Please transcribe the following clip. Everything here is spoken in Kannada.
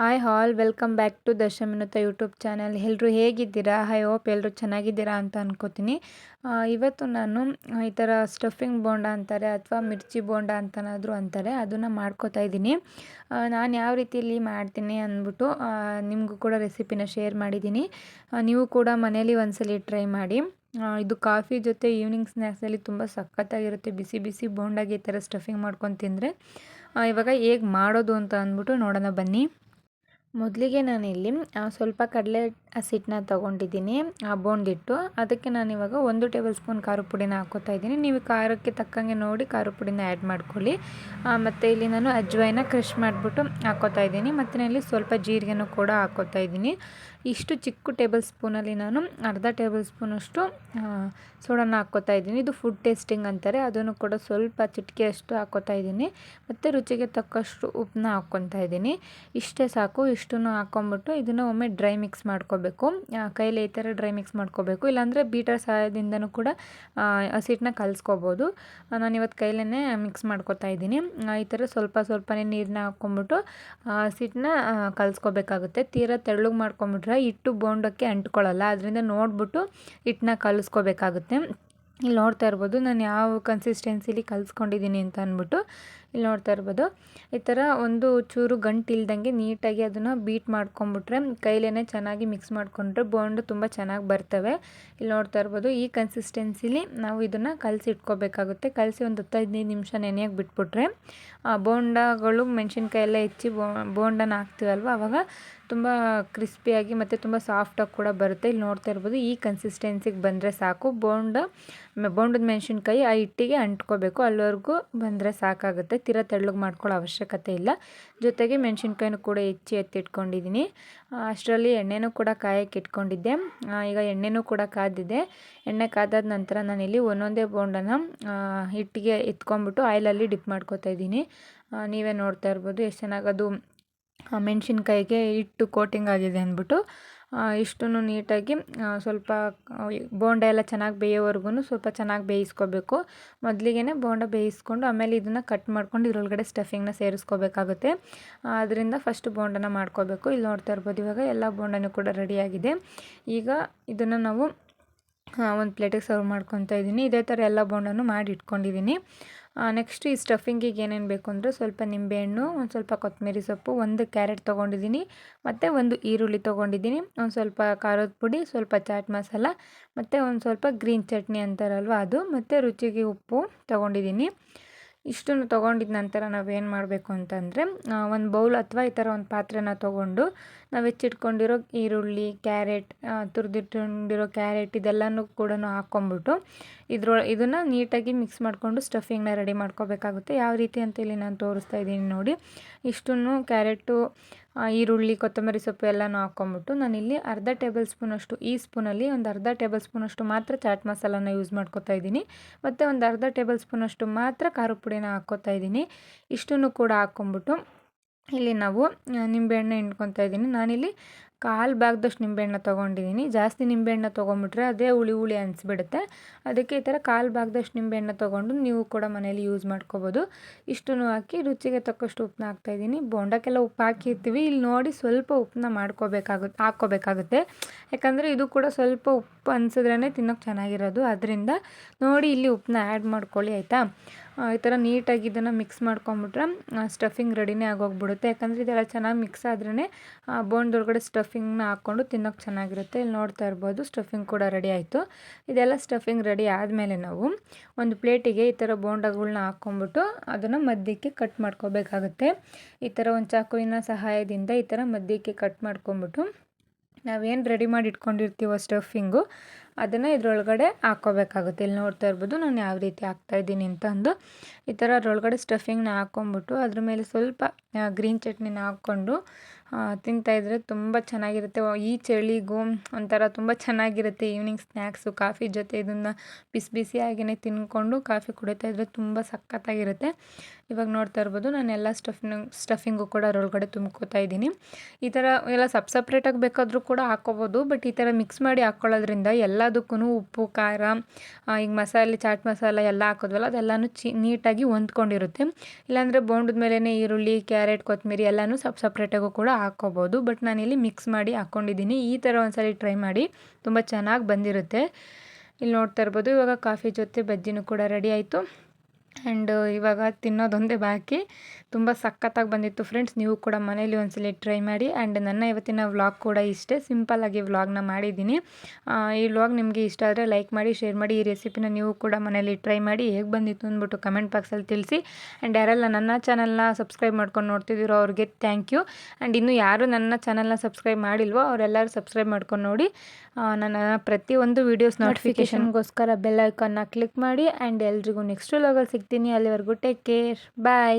Hi all welcome back to ದಶಮಿನುತ YouTube channel ಎಲ್ಲರೂ ಹೇಗಿದ್ದೀರಾ? ಹೈ ಹೋಪ್ ಎಲ್ಲರೂ ಚೆನ್ನಾಗಿದ್ದೀರಾ ಅಂತ ಅನ್ಕೋತೀನಿ. ಇವತ್ತು ನಾನು ಈ ಥರ ಸ್ಟಫಿಂಗ್ ಬೋಂಡ ಅಂತಾರೆ ಅಥವಾ ಮಿರ್ಚಿ ಬೋಂಡ ಅಂತನಾದರೂ ಅಂತಾರೆ, ಅದನ್ನು ಮಾಡ್ಕೋತಾ ಇದ್ದೀನಿ. ನಾನು ಯಾವ ರೀತಿಯಲ್ಲಿ ಮಾಡ್ತೀನಿ ಅಂದ್ಬಿಟ್ಟು ನಿಮಗೂ ಕೂಡ ರೆಸಿಪಿನ ಶೇರ್ ಮಾಡಿದ್ದೀನಿ. ನೀವು ಕೂಡ ಮನೇಲಿ ಒಂದ್ಸಲಿ ಟ್ರೈ ಮಾಡಿ. ಇದು ಕಾಫಿ ಜೊತೆ ಈವ್ನಿಂಗ್ ಸ್ನ್ಯಾಕ್ಸಲ್ಲಿ ತುಂಬ ಸಖತ್ತಾಗಿರುತ್ತೆ. ಬಿಸಿ ಬಿಸಿ ಬೋಂಡಾಗಿ ಈ ಥರ ಸ್ಟಫಿಂಗ್ ಮಾಡ್ಕೊಂಡು ತಿಂದರೆ. ಇವಾಗ ಹೇಗೆ ಮಾಡೋದು ಅಂತ ಅಂದ್ಬಿಟ್ಟು ನೋಡೋಣ ಬನ್ನಿ. ಮೊದಲಿಗೆ ನಾನಿಲ್ಲಿ ಸ್ವಲ್ಪ ಕಡಲೆ ಹಸಿಟ್ಟನ್ನ ತೊಗೊಂಡಿದ್ದೀನಿ, ಆ ಬೋಂಡಿಟ್ಟು ಅದಕ್ಕೆ ನಾನು ಇವಾಗ ಒಂದು ಟೇಬಲ್ ಸ್ಪೂನ್ ಖಾರ ಪುಡಿನ ಹಾಕೋತಾ ಇದ್ದೀನಿ. ನೀವು ಖಾರಕ್ಕೆ ತಕ್ಕಂಗೆ ನೋಡಿ ಖಾರ ಪುಡಿನ ಆ್ಯಡ್ ಮಾಡ್ಕೊಳ್ಳಿ. ಮತ್ತು ಇಲ್ಲಿ ನಾನು ಅಜ್ವಾಯಿನ ಕ್ರಷ್ ಮಾಡಿಬಿಟ್ಟು ಹಾಕೋತಾ ಇದ್ದೀನಿ. ಮತ್ತು ಇಲ್ಲಿ ಸ್ವಲ್ಪ ಜೀರಿಗೆನೂ ಕೂಡ ಹಾಕೋತಾ ಇದ್ದೀನಿ. ಇಷ್ಟು ಚಿಕ್ಕ ಟೇಬಲ್ ಸ್ಪೂನಲ್ಲಿ ನಾನು ಅರ್ಧ ಟೇಬಲ್ ಸ್ಪೂನಷ್ಟು ಸೋಡಾನ ಹಾಕೋತಾ ಇದ್ದೀನಿ. ಇದು ಫುಡ್ ಟೇಸ್ಟಿಂಗ್ ಅಂತಾರೆ. ಅದನ್ನು ಕೂಡ ಸ್ವಲ್ಪ ಚಿಟಿಕೆಯಷ್ಟು ಹಾಕೋತಾ ಇದ್ದೀನಿ. ಮತ್ತು ರುಚಿಗೆ ತಕ್ಕಷ್ಟು ಉಪ್ಪನ್ನ ಹಾಕ್ಕೊತಾ ಇದ್ದೀನಿ. ಇಷ್ಟೇ ಸಾಕು. ಇಷ್ಟನ್ನು ಹಾಕ್ಕೊಂಬಿಟ್ಟು ಇದನ್ನು ಒಮ್ಮೆ ಡ್ರೈ ಮಿಕ್ಸ್ ಮಾಡ್ಕೋಬೇಕು. ಕೈಲಿ ಈ ಥರ ಡ್ರೈ ಮಿಕ್ಸ್ ಮಾಡ್ಕೋಬೇಕು. ಇಲ್ಲಾಂದರೆ ಬೀಟರ್ ಸಹಾಯದಿಂದನೂ ಕೂಡ ಹಸಿಟ್ಟನ್ನ ಕಲಿಸ್ಕೋಬೋದು. ನಾನು ಇವತ್ತು ಕೈಲೇ ಮಿಕ್ಸ್ ಮಾಡ್ಕೋತಾ ಇದ್ದೀನಿ. ಈ ಥರ ಸ್ವಲ್ಪ ಸ್ವಲ್ಪನೇ ನೀರನ್ನ ಹಾಕ್ಕೊಂಬಿಟ್ಟು ಹಸಿಟ್ಟನ್ನ ಕಲಿಸ್ಕೋಬೇಕಾಗುತ್ತೆ. ತೀರಾ ತೆಳ್ಳಗೆ ಮಾಡ್ಕೊಂಬಿಟ್ರೆ ಹಿಟ್ಟು ಬೋಂಡಕ್ಕೆ ಅಂಟ್ಕೊಳ್ಳಲ್ಲ. ಅದರಿಂದ ನೋಡಿಬಿಟ್ಟು ಹಿಟ್ಟನ್ನ ಕಲಿಸ್ಕೋಬೇಕಾಗುತ್ತೆ. ಇಲ್ಲಿ ನೋಡ್ತಾ ಇರ್ಬೋದು, ನಾನು ಯಾವ ಕನ್ಸಿಸ್ಟೆನ್ಸಿಲಿ ಕಲಿಸ್ಕೊಂಡಿದ್ದೀನಿ ಅಂತ ಅಂದ್ಬಿಟ್ಟು ಇಲ್ಲಿ ನೋಡ್ತಾ ಇರ್ಬೋದು. ಈ ಥರ ಒಂದು ಚೂರು ಗಂಟು ಇಲ್ದಂಗೆ ನೀಟಾಗಿ ಅದನ್ನು ಬೀಟ್ ಮಾಡ್ಕೊಂಬಿಟ್ರೆ ಕೈಲೇ ಚೆನ್ನಾಗಿ ಮಿಕ್ಸ್ ಮಾಡಿಕೊಂಡ್ರೆ ಬೋಂಡು ತುಂಬ ಚೆನ್ನಾಗಿ ಬರ್ತವೆ. ಇಲ್ಲಿ ನೋಡ್ತಾ ಇರ್ಬೋದು, ಈ ಕನ್ಸಿಸ್ಟೆನ್ಸಿಲಿ ನಾವು ಇದನ್ನು ಕಲಸಿ ಇಟ್ಕೋಬೇಕಾಗುತ್ತೆ ಕಲಸಿ ಒಂದು ಹತ್ತು ಹದಿನೈದು ನಿಮಿಷ ನೆನೆಯಾಗಿ ಬಿಟ್ಬಿಟ್ರೆ ಬೋಂಡಗಳು ಮೆಣಸಿನ್ಕಾಯಿ ಎಲ್ಲ ಹೆಚ್ಚಿ ಬೋಂಡನ ಹಾಕ್ತೀವಲ್ವ ಆವಾಗ ತುಂಬ ಕ್ರಿಸ್ಪಿಯಾಗಿ ಮತ್ತು ತುಂಬ ಸಾಫ್ಟಾಗಿ ಕೂಡ ಬರುತ್ತೆ. ಇಲ್ಲಿ ನೋಡ್ತಾ ಇರ್ಬೋದು ಈ ಕನ್ಸಿಸ್ಟೆನ್ಸಿಗೆ ಬಂದರೆ ಸಾಕು. ಬೋಂಡ ಬೋಂಡದ ಮೆಣಸಿನ್ಕಾಯಿ ಆ ಹಿಟ್ಟಿಗೆ ಅಂಟ್ಕೋಬೇಕು. ಅಲ್ಲಿವರೆಗೂ ಬಂದರೆ ಸಾಕಾಗುತ್ತೆ. ತೀರಾ ತೆಳ್ಳಗೆ ಮಾಡ್ಕೊಳ್ಳೋ ಅವಶ್ಯಕತೆ ಇಲ್ಲ. ಜೊತೆಗೆ ಮೆಣಸಿನ್ಕಾಯಿನೂ ಕೂಡ ಹೆಚ್ಚಿ ಎತ್ತಿಟ್ಕೊಂಡಿದ್ದೀನಿ. ಅಷ್ಟರಲ್ಲಿ ಎಣ್ಣೆನೂ ಕೂಡ ಕಾಯಕ್ಕೆ ಇಟ್ಕೊಂಡಿದ್ದೆ. ಈಗ ಎಣ್ಣೆನೂ ಕೂಡ ಕಾದಿದೆ. ಎಣ್ಣೆ ಕಾದಾದ ನಂತರ ನಾನಿಲ್ಲಿ ಒಂದೊಂದೇ ಬೋಂಡನ ಹಿಟ್ಟಿಗೆ ಎತ್ಕೊಂಡ್ಬಿಟ್ಟು ಆಯಿಲಲ್ಲಿ ಡಿಪ್ ಮಾಡ್ಕೊತಾ ಇದ್ದೀನಿ. ನೀವೇ ನೋಡ್ತಾ ಇರ್ಬೋದು ಎಷ್ಟು ಚೆನ್ನಾಗಿ ಅದು ಆ, ಮೆಣಸಿನ್ಕಾಯಿಗೆ ಹಿಟ್ಟು ಕೋಟಿಂಗ್ ಆಗಿದೆ ಅಂದ್ಬಿಟ್ಟು ಇಷ್ಟನ್ನು ನೀಟಾಗಿ ಸ್ವಲ್ಪ ಬೋಂಡ ಎಲ್ಲ ಚೆನ್ನಾಗಿ ಬೇಯೋವರೆಗೂ ಸ್ವಲ್ಪ ಚೆನ್ನಾಗಿ ಬೇಯಿಸ್ಕೋಬೇಕು. ಮೊದಲಿಗೆ ಬೋಂಡ ಬೇಯಿಸ್ಕೊಂಡು ಆಮೇಲೆ ಇದನ್ನು ಕಟ್ ಮಾಡ್ಕೊಂಡು ಇದ್ರೊಳಗಡೆ ಸ್ಟಫಿಂಗ್ನ ಸೇರಿಸ್ಕೋಬೇಕಾಗುತ್ತೆ. ಅದರಿಂದ ಫಸ್ಟ್ ಬೋಂಡನ ಮಾಡ್ಕೋಬೇಕು. ಇಲ್ಲಿ ನೋಡ್ತಾ ಇರ್ಬೋದು ಇವಾಗ ಎಲ್ಲ ಬೋಂಡನೂ ಕೂಡ ರೆಡಿಯಾಗಿದೆ ಈಗ ಇದನ್ನು ನಾವು ಒಂದು ಪ್ಲೇಟಿಗೆ ಸರ್ವ್ ಮಾಡ್ಕೊತಾ ಇದ್ದೀನಿ ಇದೇ ಥರ ಎಲ್ಲ ಬೋಂಡನ್ನು ಮಾಡಿ ಇಟ್ಕೊಂಡಿದ್ದೀನಿ ನೆಕ್ಸ್ಟ್ ಈ ಸ್ಟಫಿಂಗಿಗೆ ಏನೇನು ಬೇಕು ಅಂದರೆ ಸ್ವಲ್ಪ ನಿಂಬೆಹಣ್ಣು ಒಂದು ಸ್ವಲ್ಪ ಕೊತ್ತಂಬರಿ ಸೊಪ್ಪು, ಒಂದು ಕ್ಯಾರೆಟ್ ತೊಗೊಂಡಿದ್ದೀನಿ. ಮತ್ತು ಒಂದು ಈರುಳ್ಳಿ ತೊಗೊಂಡಿದ್ದೀನಿ. ಒಂದು ಸ್ವಲ್ಪ ಖಾರದ ಪುಡಿ, ಸ್ವಲ್ಪ ಚಾಟ್ ಮಸಾಲ ಮತ್ತು ಒಂದು ಸ್ವಲ್ಪ ಗ್ರೀನ್ ಚಟ್ನಿ ಅಂತಾರಲ್ವ ಅದು, ಮತ್ತು ರುಚಿಗೆ ಉಪ್ಪು ತೊಗೊಂಡಿದ್ದೀನಿ. ಇಷ್ಟನ್ನು ತೊಗೊಂಡಿದ್ದ ನಂತರ ನಾವೇನು ಮಾಡಬೇಕು ಅಂತಂದರೆ ಒಂದು ಬೌಲ್ ಅಥವಾ ಈ ಥರ ಒಂದು ಪಾತ್ರೆನ ತೊಗೊಂಡು ನಾವು ಹೆಚ್ಚಿಟ್ಕೊಂಡಿರೋ ಈರುಳ್ಳಿ, ಕ್ಯಾರೆಟ್ ತುರಿದಿಟ್ಕೊಂಡಿರೋ ಕ್ಯಾರೆಟ್ ಇದೆಲ್ಲನೂ ಕೂಡ ಹಾಕ್ಕೊಂಬಿಟ್ಟು ಇದ್ರ, ಇದನ್ನು ನೀಟಾಗಿ ಮಿಕ್ಸ್ ಮಾಡಿಕೊಂಡು ಸ್ಟಫಿಂಗ್ನ ರೆಡಿ ಮಾಡ್ಕೋಬೇಕಾಗುತ್ತೆ. ಯಾವ ರೀತಿ ಅಂತ ಇಲ್ಲಿ ನಾನು ತೋರಿಸ್ತಾ ಇದ್ದೀನಿ ನೋಡಿ. ಇಷ್ಟನ್ನು ಕ್ಯಾರೆಟು ಈರುಳ್ಳಿ, ಕೊತ್ತಂಬರಿ ಸೊಪ್ಪು ಎಲ್ಲನೂ ಹಾಕ್ಕೊಂಬಿಟ್ಟು ನಾನಿಲ್ಲಿ ಅರ್ಧ ಟೇಬಲ್ ಸ್ಪೂನಷ್ಟು, ಈ ಸ್ಪೂನಲ್ಲಿ ಒಂದು ಅರ್ಧ ಟೇಬಲ್ ಸ್ಪೂನಷ್ಟು ಮಾತ್ರ ಚಾಟ್ ಮಸಾಲಾನ ಯೂಸ್ ಮಾಡ್ಕೋತಾ ಇದ್ದೀನಿ. ಮತ್ತು ಒಂದು ಅರ್ಧ ಟೇಬಲ್ ಸ್ಪೂನಷ್ಟು ಮಾತ್ರ ಖಾರ ಪುಡಿನ ಹಾಕ್ಕೋತಾ ಇದ್ದೀನಿ. ಇಷ್ಟನ್ನು ಕೂಡ ಹಾಕ್ಕೊಂಬಿಟ್ಟು ಇಲ್ಲಿ ನಾವು ನಿಂಬೆಹಣ್ಣು ಹಿಂಡ್ಕೊತಾ ಇದ್ದೀನಿ. ನಾನಿಲ್ಲಿ ಕಾಲು ಭಾಗದಷ್ಟು ನಿಂಬೆಹಣ್ಣು ತೊಗೊಂಡಿದ್ದೀನಿ. ಜಾಸ್ತಿ ನಿಂಬೆಹಣ್ಣು ತೊಗೊಂಬಿಟ್ರೆ ಅದೇ ಹುಳಿ ಹುಳಿ ಅನಿಸ್ಬಿಡುತ್ತೆ. ಅದಕ್ಕೆ ಈ ಥರ ಕಾಲು ಭಾಗದಷ್ಟು ನಿಂಬೆಹಣ್ಣು ತೊಗೊಂಡು ನೀವು ಕೂಡ ಮನೇಲಿ ಯೂಸ್ ಮಾಡ್ಕೋಬೋದು. ಇಷ್ಟನ್ನು ಹಾಕಿ ರುಚಿಗೆ ತಕ್ಕಷ್ಟು ಉಪ್ಪನ್ನ ಹಾಕ್ತಾಯಿದ್ದೀನಿ. ಬೋಂಡಕ್ಕೆಲ್ಲ ಉಪ್ಪು ಹಾಕಿರ್ತೀವಿ. ಇಲ್ಲಿ ನೋಡಿ ಸ್ವಲ್ಪ ಉಪ್ಪನ್ನ ಮಾಡ್ಕೋಬೇಕಾಗುತ್ತೆ ಹಾಕ್ಕೋಬೇಕಾಗುತ್ತೆ. ಯಾಕಂದರೆ ಇದು ಕೂಡ ಸ್ವಲ್ಪ ಉಪ್ಪು ಅನ್ಸಿದ್ರೇ ತಿನ್ನೋಕೆ ಚೆನ್ನಾಗಿರೋದು. ಅದರಿಂದ ನೋಡಿ ಇಲ್ಲಿ ಉಪ್ಪನ್ನ ಆ್ಯಡ್ ಮಾಡ್ಕೊಳ್ಳಿ, ಆಯಿತಾ? ಈ ಥರ ನೀಟಾಗಿ ಇದನ್ನು ಮಿಕ್ಸ್ ಮಾಡ್ಕೊಂಬಿಟ್ರೆ ಸ್ಟಫಿಂಗ್ ರೆಡಿನೇ ಆಗೋಗ್ಬಿಡುತ್ತೆ. ಯಾಕಂದರೆ ಇದೆಲ್ಲ ಚೆನ್ನಾಗಿ ಮಿಕ್ಸ್ ಆದ್ರೇ ಬೋಂಡೊಳಗಡೆ ಸ್ಟಫಿಂಗ್ನ ಹಾಕ್ಕೊಂಡು ತಿನ್ನೋಕೆ ಚೆನ್ನಾಗಿರುತ್ತೆ. ಇಲ್ಲಿ ನೋಡ್ತಾ ಇರ್ಬೋದು ಸ್ಟಫಿಂಗ್ ಕೂಡ ರೆಡಿ ಆಯಿತು. ಇದೆಲ್ಲ ಸ್ಟಫಿಂಗ್ ರೆಡಿ ಆದಮೇಲೆ ನಾವು ಒಂದು ಪ್ಲೇಟಿಗೆ ಈ ಥರ ಬೋಂಡಗಳನ್ನ ಹಾಕ್ಕೊಂಬಿಟ್ಟು ಅದನ್ನು ಮಧ್ಯಕ್ಕೆ ಕಟ್ ಮಾಡ್ಕೋಬೇಕಾಗುತ್ತೆ. ಈ ಥರ ಒಂದು ಚಾಕುವಿನ ಸಹಾಯದಿಂದ ಈ ಥರ ಮಧ್ಯಕ್ಕೆ ಕಟ್ ಮಾಡ್ಕೊಂಬಿಟ್ಟು ನಾವೇನು ರೆಡಿ ಮಾಡಿ ಇಟ್ಕೊಂಡಿರ್ತೀವೋ ಸ್ಟಫಿಂಗು ಅದನ್ನು ಇದ್ರೊಳಗಡೆ ಹಾಕ್ಕೋಬೇಕಾಗುತ್ತೆ. ಇಲ್ಲಿ ನೋಡ್ತಾ ಇರ್ಬೋದು ನಾನು ಯಾವ ರೀತಿ ಹಾಕ್ತಾಯಿದ್ದೀನಿ ಅಂತಂದು. ಈ ಥರ ಅದರೊಳಗಡೆ ಸ್ಟಫಿಂಗ್ನ ಹಾಕ್ಕೊಂಬಿಟ್ಟು ಅದ್ರ ಮೇಲೆ ಸ್ವಲ್ಪ ಗ್ರೀನ್ ಚಟ್ನಿನ ಹಾಕ್ಕೊಂಡು ತಿಂತಾಯಿದ್ರೆ ತುಂಬ ಚೆನ್ನಾಗಿರುತ್ತೆ. ಈ ಚಳಿಗೂ ಒಂಥರ ತುಂಬ ಚೆನ್ನಾಗಿರುತ್ತೆ. ಈವ್ನಿಂಗ್ ಸ್ನ್ಯಾಕ್ಸು ಕಾಫಿ ಜೊತೆ ಇದನ್ನು ಬಿಸಿ ಬಿಸಿಯಾಗಿಯೇ ತಿನ್ಕೊಂಡು ಕಾಫಿ ಕುಡಿತಾ ಇದ್ರೆ ತುಂಬ ಸಖತ್ತಾಗಿರುತ್ತೆ. ಇವಾಗ ನೋಡ್ತಾ ಇರ್ಬೋದು ನಾನು ಎಲ್ಲ ಸ್ಟಫಿಂಗ್ ಸ್ಟಫಿಂಗು ಕೂಡ ಅದರೊಳಗಡೆ ತುಂಬ್ಕೋತಾ ಇದ್ದೀನಿ. ಈ ಥರ ಎಲ್ಲ ಸಪ್ ಸಪ್ರೇಟಾಗಿ ಬೇಕಾದರೂ ಕೂಡ ಹಾಕ್ಕೋಬೋದು. ಬಟ್ ಈ ಥರ ಮಿಕ್ಸ್ ಮಾಡಿ ಹಾಕ್ಕೊಳ್ಳೋದ್ರಿಂದ ಎಲ್ಲ ಎಲ್ಲದಕ್ಕೂ ಉಪ್ಪು, ಖಾರ ಈಗ ಮಸಾಲೆ, ಚಾಟ್ ಮಸಾಲ ಎಲ್ಲ ಹಾಕೋದ್ವಲ್ಲ, ಅದೆಲ್ಲನೂ ಚಿ, ನೀಟಾಗಿ ಹೊಂದ್ಕೊಂಡಿರುತ್ತೆ. ಇಲ್ಲಾಂದರೆ ಬೋಂಡದ ಮೇಲೇ ಈರುಳ್ಳಿ, ಕ್ಯಾರೆಟ್ ಕೊತ್ತಂಬರಿ ಎಲ್ಲನೂ ಸಪ್, ಸಪ್ರೇಟಾಗೂ ಕೂಡ ಹಾಕ್ಕೋಬೋದು. ಬಟ್ ನಾನಿಲ್ಲಿ ಮಿಕ್ಸ್ ಮಾಡಿ ಹಾಕ್ಕೊಂಡಿದ್ದೀನಿ. ಈ ಥರ ಒಂದ್ಸಲಿ ಟ್ರೈ ಮಾಡಿ, ತುಂಬ ಚೆನ್ನಾಗಿ ಬಂದಿರುತ್ತೆ. ಇಲ್ಲಿ ನೋಡ್ತಾ ಇರ್ಬೋದು, ಇವಾಗ ಕಾಫಿ ಜೊತೆ ಬಜ್ಜಿನೂ ಕೂಡ ರೆಡಿ ಆಯಿತು. ಆ್ಯಂಡ್ ಇವಾಗ ತಿನ್ನೋದೊಂದೇ ಬಾಕಿ. ತುಂಬ ಸಖತ್ತಾಗಿ ಬಂದಿತ್ತು ಫ್ರೆಂಡ್ಸ್ ನೀವು ಕೂಡ ಮನೇಲಿ ಒಂದ್ಸಲ ಟ್ರೈ ಮಾಡಿ. ಆ್ಯಂಡ್ ನನ್ನ ಇವತ್ತಿನ ವ್ಲಾಗ್ ಕೂಡ ಇಷ್ಟೇ. ಸಿಂಪಲ್ಲಾಗಿ ವ್ಲಾಗ್ನ ಮಾಡಿದ್ದೀನಿ. ಈ ವ್ಲಾಗ್ ನಿಮಗೆ ಇಷ್ಟ ಆದರೆ ಲೈಕ್ ಮಾಡಿ ಶೇರ್ ಮಾಡಿ. ಈ ರೆಸಿಪಿನ ನೀವು ಕೂಡ ಮನೇಲಿ ಟ್ರೈ ಮಾಡಿ. ಹೇಗೆ ಬಂದಿತ್ತು ಅಂದ್ಬಿಟ್ಟು ಕಮೆಂಟ್ ಬಾಕ್ಸಲ್ಲಿ ತಿಳಿಸಿ. ಆ್ಯಂಡ್ ಯಾರೆಲ್ಲ ನನ್ನ ಚಾನಲ್ನ ಸಬ್ಸ್ಕ್ರೈಬ್ ಮಾಡ್ಕೊಂಡು ನೋಡ್ತಿದ್ದೀರೋ ಅವ್ರಿಗೆ ಥ್ಯಾಂಕ್ ಯು ಆ್ಯಂಡ್ ಇನ್ನೂ ಯಾರು ನನ್ನ ಚಾನಲ್ನ ಸಬ್ಸ್ಕ್ರೈಬ್ ಮಾಡಿಲ್ವೋ ಅವರೆಲ್ಲರೂ ಸಬ್ಸ್ಕ್ರೈಬ್ ಮಾಡ್ಕೊಂಡು ನೋಡಿ. ನನ್ನ ಪ್ರತಿಯೊಂದು ವೀಡಿಯೋಸ್ ನೋಟಿಫಿಕೇಷನ್ಗೋಸ್ಕರ ಬೆಲ್ ಐಕಾನ್ನ ಕ್ಲಿಕ್ ಮಾಡಿ. ಆ್ಯಂಡ್ ಎಲ್ರಿಗೂ ನೆಕ್ಸ್ಟ್ ವ್ಲಾಗಲ್ಲಿ ಸಿಗ್ತೀನಿ ಅಲ್ಲಿವರೆಗೂ. Take care bye